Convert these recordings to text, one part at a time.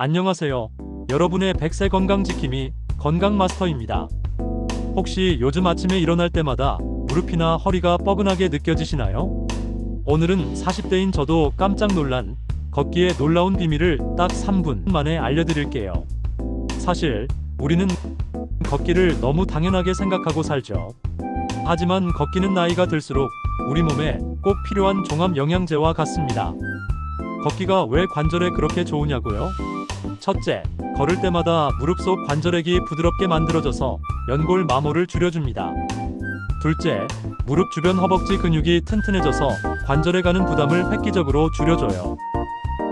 안녕하세요. 여러분의 100세 건강 지킴이 건강 마스터입니다. 혹시 요즘 아침에 일어날 때마다 무릎이나 허리가 뻐근하게 느껴지시나요? 오늘은 40대인 저도 깜짝 놀란 걷기의 놀라운 비밀을 딱 3분 만에 알려드릴게요. 사실 우리는 걷기를 너무 당연하게 생각하고 살죠. 하지만 걷기는 나이가 들수록 우리 몸에 꼭 필요한 종합 영양제와 같습니다. 걷기가 왜 관절에 그렇게 좋으냐고요? 첫째, 걸을 때마다 무릎 속 관절액이 부드럽게 만들어져서 연골 마모를 줄여줍니다. 둘째, 무릎 주변 허벅지 근육이 튼튼해져서 관절에 가는 부담을 획기적으로 줄여줘요.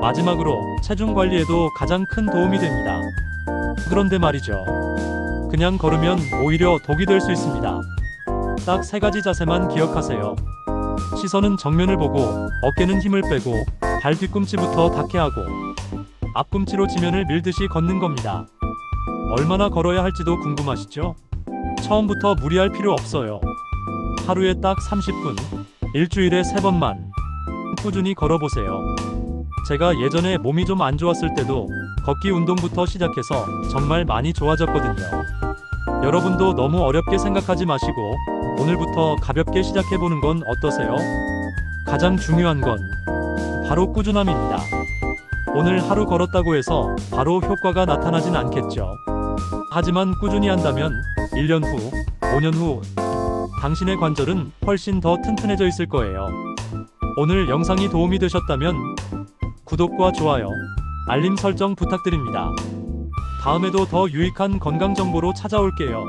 마지막으로 체중 관리에도 가장 큰 도움이 됩니다. 그런데 말이죠. 그냥 걸으면 오히려 독이 될 수 있습니다. 딱 세 가지 자세만 기억하세요. 시선은 정면을 보고 어깨는 힘을 빼고 발 뒤꿈치부터 닿게 하고 앞꿈치로 지면을 밀듯이 걷는 겁니다. 얼마나 걸어야 할지도 궁금하시죠? 처음부터 무리할 필요 없어요. 하루에 딱 30분, 일주일에 3번만 꾸준히 걸어보세요. 제가 예전에 몸이 좀 안 좋았을 때도 걷기 운동부터 시작해서 정말 많이 좋아졌거든요. 여러분도 너무 어렵게 생각하지 마시고 오늘부터 가볍게 시작해보는 건 어떠세요? 가장 중요한 건 바로 꾸준함입니다. 오늘 하루 걸었다고 해서 바로 효과가 나타나진 않겠죠. 하지만 꾸준히 한다면 1년 후, 5년 후 당신의 관절은 훨씬 더 튼튼해져 있을 거예요. 오늘 영상이 도움이 되셨다면 구독과 좋아요, 알림 설정 부탁드립니다. 다음에도 더 유익한 건강 정보로 찾아올게요.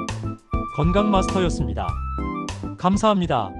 건강 마스터였습니다. 감사합니다.